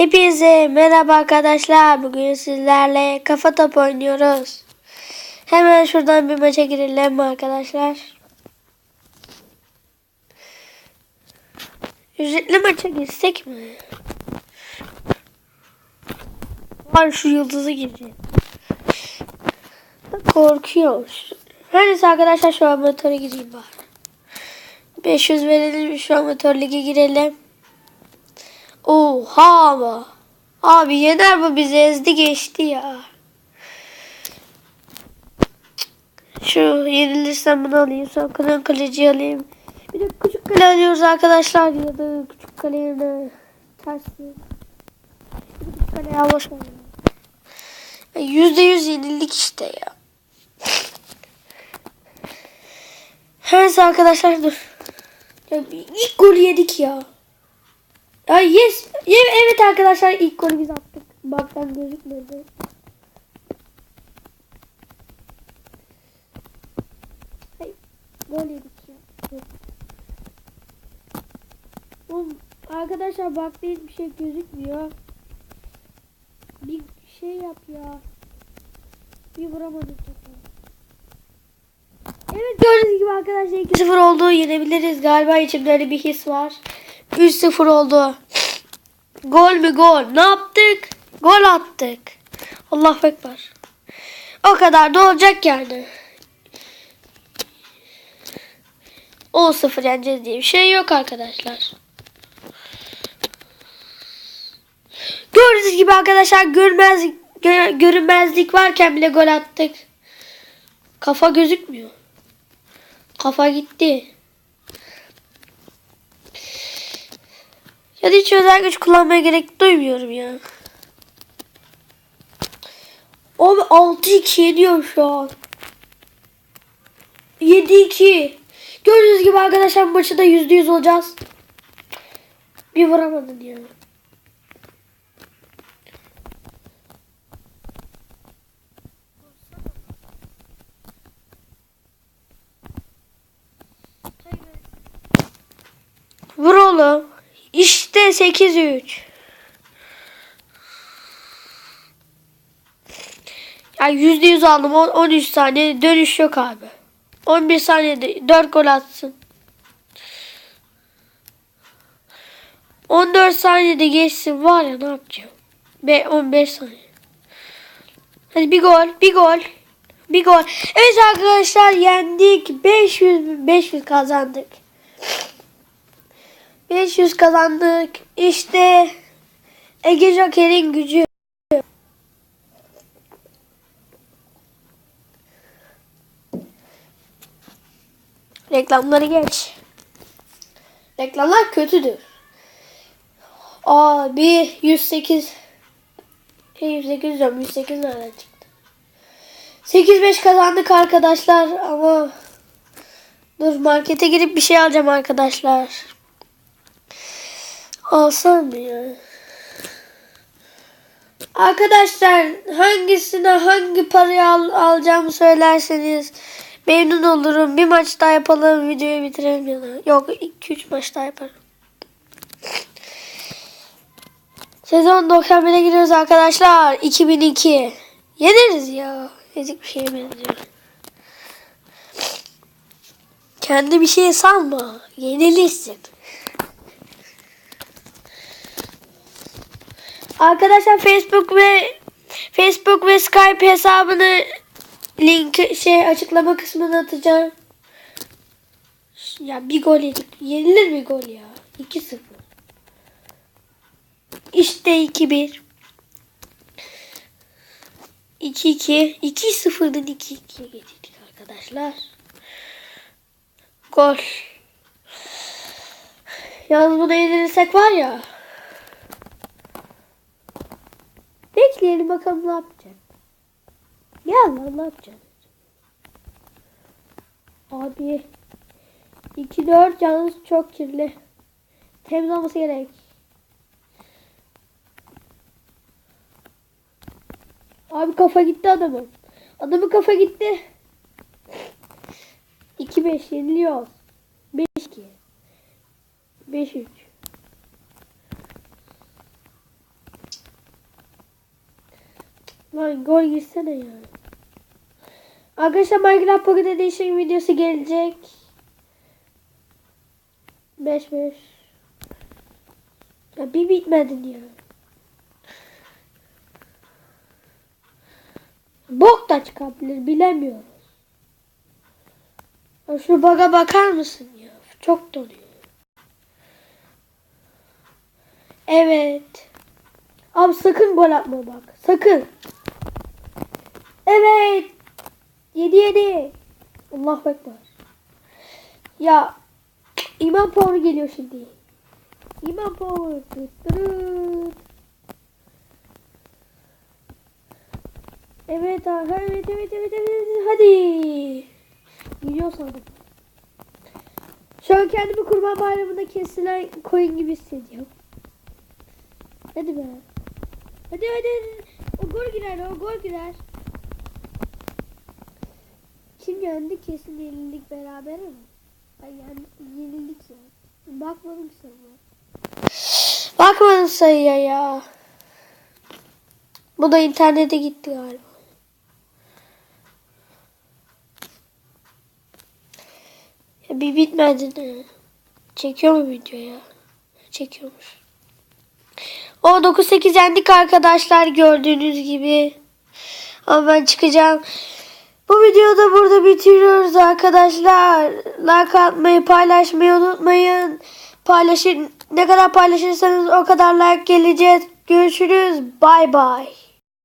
Hepinize merhaba arkadaşlar. Bugün sizlerle kafa top oynuyoruz. Hemen şuradan bir maça girelim arkadaşlar. Ücretli maça girsek mi? Var şu yıldızı gireceğim. Korkuyor. Her neyse arkadaşlar şu amatöre gireyim bari. 500 verelim şu amatör lige girelim. Oha ama. Abi yener bu bizi ezdi geçti ya. Şu yenilirsem bunu alayım. Sonra kalan kaleci alayım. Bir de küçük kale alıyoruz arkadaşlar. Ya da küçük kale yerine tersi. Küçük kale ya boş. Ya Yüzde yüz yenildik işte ya. Neyse arkadaşlar dur. Ya ilk golü yedik ya. Ya yes. Ye- Evet arkadaşlar ilk golü biz attık. Baktan gözükmedi. Hayır. Gol yedik ya. Oğlum, arkadaşlar bak değil bir şey gözükmüyor. Bir şey yap ya. Bir vuramadık. Evet gördüğünüz gibi arkadaşlar 2-0 oldu. Yenebiliriz. Galiba içimde öyle bir his var. 3-0 oldu. Gol mü gol? Ne yaptık? Gol attık. Allah ekber. O kadar da olacak yani. 10-0 yeneceğiz diye bir şey yok arkadaşlar. Gördüğünüz gibi arkadaşlar görmez, gö- görünmezlik varken bile gol attık. Kafa gözükmüyor. Kafa gitti. Ya da hiç özel güç kullanmaya gerek duymuyorum ya. Abi 6-2 yeniyor şu an. 7-2. Gördüğünüz gibi arkadaşlar maçı da %100 olacağız. Bir vuramadın ya. de 8 3. Yani %100 aldım 13 saniye dönüş yok abi. 11 saniyede 4 gol atsın. 14 saniyede geçsin var ya ne yapacağım? Be 15 saniye. Hadi bir gol, bir gol. Bir gol. Evet arkadaşlar yendik. 500 500 kazandık. 500 kazandık. İşte Ege Joker'in gücü. Reklamları geç. Reklamlar kötüdür. Abi 108 şey 108 diyorum 108 nereden çıktı? 8-5 kazandık arkadaşlar ama dur markete girip bir şey alacağım arkadaşlar. Alsam mı ya? Arkadaşlar hangisine hangi parayı al, alacağımı söylerseniz memnun olurum. Bir maç daha yapalım videoyu bitirelim ya. Yok 2-3 maç daha yaparım. Sezon 91'e giriyoruz arkadaşlar. 2002. Yeneriz ya. Ezik bir şeye benziyor. Kendi bir şey sanma. Yenilirsin. Arkadaşlar Facebook ve Facebook ve Skype hesabını link şey açıklama kısmına atacağım. Ya bir gol yedik. Yenilir mi gol ya? 2-0. İşte 2-1. 2-2. 2-0'dan 2-2'ye getirdik arkadaşlar. Gol. Yalnız bunu yenilirsek var ya. Bakalım ne yapacak. Ya lan ne yapacak? Abi 2-4 yalnız çok kirli. Temiz olması gerek. Abi kafa gitti adamın. Adamın kafa gitti. 2-5 yeniliyor. 5-2. 5-3. Lan gol girsene ya. Arkadaşlar Minecraft Pocket Edition videosu gelecek. 5 5. Ya bir bitmedin ya. Bok da çıkabilir bilemiyoruz. Ya şu baga bakar mısın ya? Çok donuyor. Evet. Abi sakın gol atma bak. Sakın. Evet. 7 7. Allah bekler. Ya İmam puanı geliyor şimdi. Tıt tırıt. Evet abi. Evet evet evet evet. Hadi. Gidiyor sandım. Şu an kendimi kurban bayramında kesilen koyun gibi hissediyorum. Hadi be. Hadi hadi. O gol girer o gol girer. Kim yendi kesin yenildik beraber mi? Ay yani yenildik ya. Bakmadım sayıya. Bakmadım sayıya ya. Bu da internete gitti galiba. Bir bitmedi de. Çekiyor mu video ya? Çekiyormuş. O 9-8 yendik arkadaşlar gördüğünüz gibi. Ama ben çıkacağım. Bu videoda burada bitiriyoruz arkadaşlar. Like atmayı, paylaşmayı unutmayın. Paylaşın. Ne kadar paylaşırsanız o kadar like geleceğiz. Görüşürüz. Bay bay.